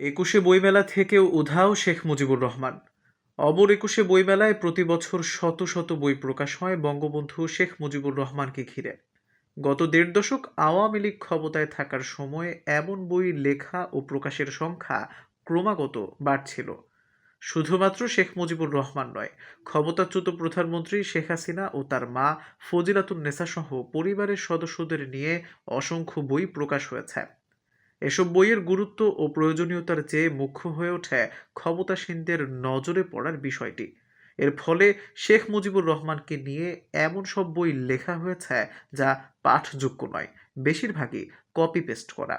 একুশে বইমেলা থেকেও উধাও শেখ মুজিবুর রহমান। অবর একুশে বইমেলায় প্রতি বছর শত শত বই প্রকাশ হয় বঙ্গবন্ধু শেখ মুজিবুর রহমানকে ঘিরে। গত দেড় দশক আওয়ামী লীগ ক্ষমতায় থাকার সময়ে এমন বই লেখা ও প্রকাশের সংখ্যা ক্রমাগত বাড়ছিল। শুধুমাত্র শেখ মুজিবুর রহমান নয়, ক্ষমতাচ্যুত প্রধানমন্ত্রী শেখ হাসিনা ও তার মা ফজিলাতুন্নেসা সহ পরিবারের সদস্যদের নিয়ে অসংখ্য বই প্রকাশ হয়েছে। এসব বইয়ের গুরুত্ব ও প্রয়োজনীয়তার চেয়ে মুখ্য হয়ে ওঠে ক্ষমতাসীনদের নজরে পড়ার বিষয়টি। এর ফলে শেখ মুজিবুর রহমানকে নিয়ে এমন সব বই লেখা হয়েছে যা পাঠযোগ্য নয়, বেশিরভাগই কপি পেস্ট করা।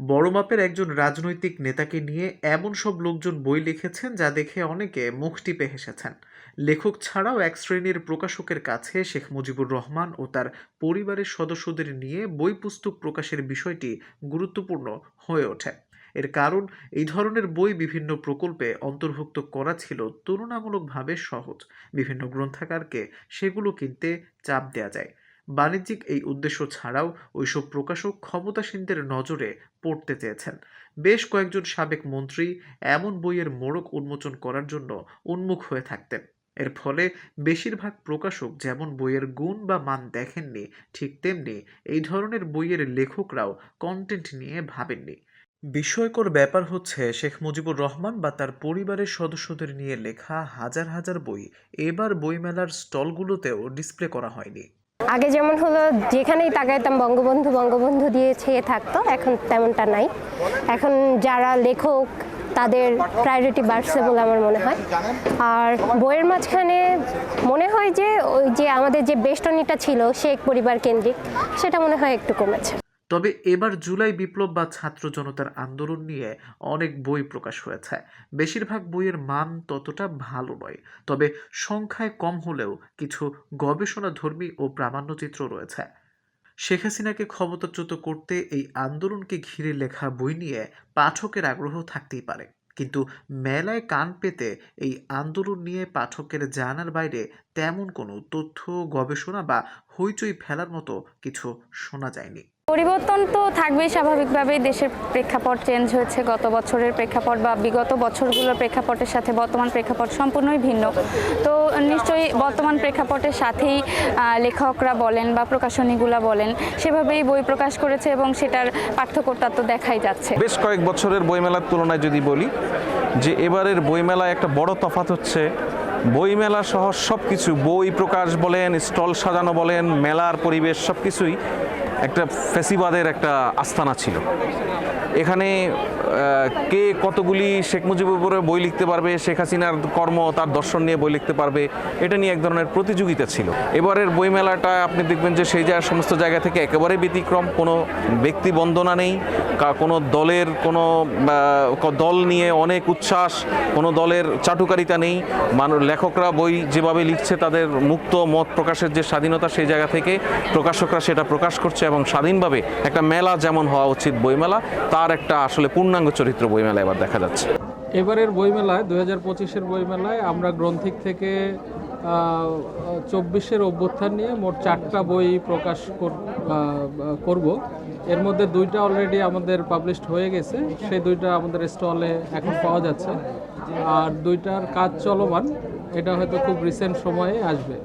বড় মাপের একজন রাজনৈতিক নেতাকে নিয়ে এমন সব লোকজন বই লিখেছেন যা দেখে অনেকে মুখ টিপে হেসেছেন। লেখক ছাড়াও এক শ্রেণির প্রকাশকের কাছে শেখ মুজিবুর রহমান ও তার পরিবারের সদস্যদের নিয়ে বই পুস্তক প্রকাশের বিষয়টি গুরুত্বপূর্ণ হয়ে ওঠে। এর কারণ, এই ধরনের বই বিভিন্ন প্রকল্পে অন্তর্ভুক্ত করা ছিল তুলনামূলকভাবে সহজ। বিভিন্ন গ্রন্থাগারকে সেগুলো কিনতে চাপ দেওয়া যায়। বাণিজ্যিক এই উদ্দেশ্য ছাড়াও ওইসব প্রকাশক ক্ষমতাসীনদের নজরে পড়তে চেয়েছেন। বেশ কয়েকজন সাবেক মন্ত্রী এমন বইয়ের মোড়ক উন্মোচন করার জন্য উন্মুখ হয়ে থাকতেন। এর ফলে বেশিরভাগ প্রকাশক যেমন বইয়ের গুণ বা মান দেখেননি, ঠিক তেমনি এই ধরনের বইয়ের লেখকরাও কন্টেন্ট নিয়ে ভাবেননি। বিস্ময়কর ব্যাপার হচ্ছে, শেখ মুজিবুর রহমান বা তার পরিবারের সদস্যদের নিয়ে লেখা হাজার হাজার বই এবার বইমেলার স্টলগুলোতেও ডিসপ্লে করা হয়নি। আগে যেমন হলো, যেখানেই তাকাইতাম, বঙ্গবন্ধু বঙ্গবন্ধু দিয়ে ছেয়ে থাকতো, এখন তেমনটা নাই। এখন যারা লেখক, তাদের প্রায়োরিটি বাড়ছে বলে আমার মনে হয়। আর বইয়ের মাঝখানে মনে হয় যে, ওই যে আমাদের যে বেষ্টনীটা ছিল শেখ পরিবার কেন্দ্রিক, সেটা মনে হয় একটু কমেছে। তবে এবার জুলাই বিপ্লব বা ছাত্র জনতার আন্দোলন নিয়ে অনেক বই প্রকাশ হয়েছে। বেশিরভাগ বইয়ের মান ততটা ভালো নয়। তবে সংখ্যায় কম হলেও কিছু গবেষণাধর্মী ও প্রামাণ্যচিত্র রয়েছে। শেখ হাসিনাকে ক্ষমতাচ্যুত করতে এই আন্দোলনকে ঘিরে লেখা বই নিয়ে পাঠকের আগ্রহ থাকতেই পারে। কিন্তু মেলায় কান পেতে এই আন্দোলন নিয়ে পাঠকের জানার বাইরে তেমন কোনো তথ্য গবেষণা বা হইচই ফেলার মতো কিছু শোনা যায়নি। পরিবর্তন তো থাকবেই স্বাভাবিকভাবেই। দেশের প্রেক্ষাপট চেঞ্জ হয়েছে। গত বছরের প্রেক্ষাপট বা বিগত বছরগুলোর প্রেক্ষাপটের সাথে বর্তমান প্রেক্ষাপট সম্পূর্ণই ভিন্ন। তো নিশ্চয়ই বর্তমান প্রেক্ষাপটের সাথেই লেখকরা বলেন বা প্রকাশনীগুলা বলেন সেভাবেই বই প্রকাশ করেছে এবং সেটার পার্থক্যটা তো দেখাই যাচ্ছে। বেশ কয়েক বছরের বইমেলার তুলনায় যদি বলি যে এবারের বইমেলায় একটা বড় তফাত হচ্ছে বইমেলা সহ সব কিছু বই প্রকাশ বলেন, স্টল সাজানো বলেন, মেলার পরিবেশ সব কিছুই একটা ফেসিবাদের একটা আস্থানা ছিল। এখানে কে কতগুলি শেখ মুজিবুর উপরে বই লিখতে পারবে, শেখ হাসিনার কর্ম, তার দর্শন নিয়ে বই লিখতে পারবে, এটা নিয়ে এক ধরনের প্রতিযোগিতা ছিল। এবারের বইমেলাটা আপনি দেখবেন যে সেই জায়গার সমস্ত জায়গা থেকে একেবারে ব্যতিক্রম, কোনো ব্যক্তি বন্দনা নেই কোনো দলের কোনো দল নিয়ে অনেক উচ্ছ্বাস, কোনো দলের চাটুকারিতা নেই। মানুষ লেখকরা বই যেভাবে লিখছে, তাদের মুক্ত মত প্রকাশের যে স্বাধীনতা সেই জায়গা থেকে প্রকাশকরা সেটা প্রকাশ করছে এবং স্বাধীনভাবে একটা মেলা যেমন হওয়া উচিত বইমেলা, তার একটা আসলে পূর্ণাঙ্গ চরিত্র বইমেলা এবার দেখা যাচ্ছে। এবারের বইমেলায় দু হাজার পঁচিশের বইমেলায় আমরা গ্রন্থিক থেকে চব্বিশের অভ্যুত্থান নিয়ে মোট চারটা বই প্রকাশ করব। এর মধ্যে দুইটা অলরেডি আমাদের পাবলিশড হয়ে গেছে। সেই দুইটা আমাদের স্টলে এখন পাওয়া যাচ্ছে। আর দুইটার কাজ চলমান। এটা হয়তো খুব রিসেন্ট সময়ে আসবে।